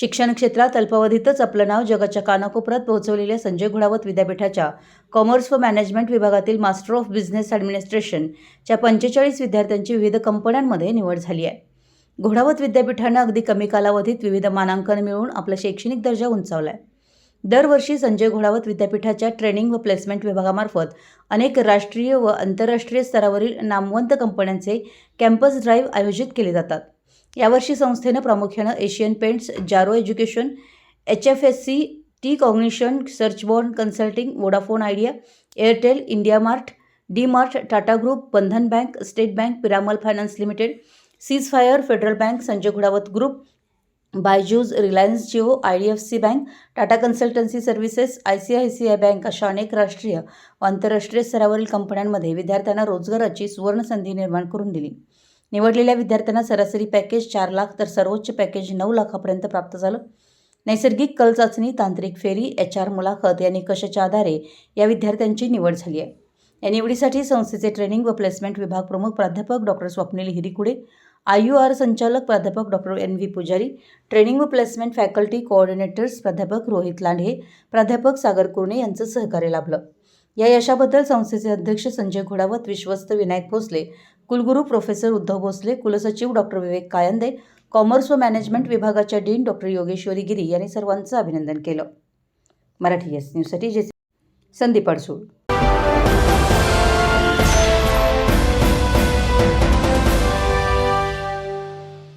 शिक्षण क्षेत्रात अल्पावधीतच आपलं नाव जगाच्या कानाकोपऱ्यात पोहोचवलेल्या संजय घोडावत विद्यापीठाच्या कॉमर्स व मॅनेजमेंट विभागातील मास्टर ऑफ बिझनेस ॲडमिनिस्ट्रेशनच्या पंचेचाळीस विद्यार्थ्यांची विविध कंपन्यांमध्ये निवड झाली आहे. घोडावत विद्यापीठानं अगदी कमी कालावधीत विविध मानांकन मिळवून आपला शैक्षणिक दर्जा उंचावला आहे दरवर्षी संजय घोडावत विद्यापीठाच्या ट्रेनिंग व प्लेसमेंट विभागामार्फत अनेक राष्ट्रीय व आंतरराष्ट्रीय स्तरावरील नामवंत कंपन्यांचे कॅम्पस ड्राईव्ह आयोजित केले जातात. यावर्षी संस्थेनं प्रामुख्यानं Asian Paints Jaro education H F S C T cognition सर्चबॉर्न consulting Vodafone Idea Airtel India Mart D Mart Tata group Bandhan bank State Bank Piramal finance limited cease fire Federal Bank Sanjay Ghodawat group Byju's Reliance Jio I D F C bank Tata consultancy services I C I C I bank अशा अनेक राष्ट्रीय व आंतरराष्ट्रीय स्तरावरील कंपन्यांमध्ये विद्यार्थ्यांना रोजगाराची सुवर्ण संधी निर्माण करून दिली. निवडलेल्या विद्यार्थ्यांना सरासरी पॅकेज चार लाख तर सर्वोच्च पॅकेज नऊ लाखापर्यंत प्राप्त झालं. नैसर्गिक कल चाचणी तांत्रिक फेरी एच आर मुलाखत या निकषाच्या आधारे या विद्यार्थ्यांची निवड झाली आहे. या निवडीसाठी संस्थेचे ट्रेनिंग व प्लेसमेंट विभाग प्रमुख प्राध्यापक doctor Swapnil Hirikude I U R संचालक प्राध्यापक doctor N V Pujari training व प्लेसमेंट फॅकल्टी कोऑर्डिनेटर्स प्राध्यापक रोहित लांडे प्राध्यापक सागर कुर्णे यांचं सहकार्य लाभलं. या यशाबद्दल संस्थेचे अध्यक्ष संजय घोडावत विश्वस्त विनायक भोसले कुलगुरू प्रोफेसर उद्धव भोसले कुलसचिव डॉक्टर विवेक कायंदे कॉमर्स व मॅनेजमेंट विभागाच्या डीन डॉक्टर योगेश्वरी गिरी यांनी सर्वांचं अभिनंदन केलं. मराठी एस न्यूजसाठी जे संदीप अडसूळ.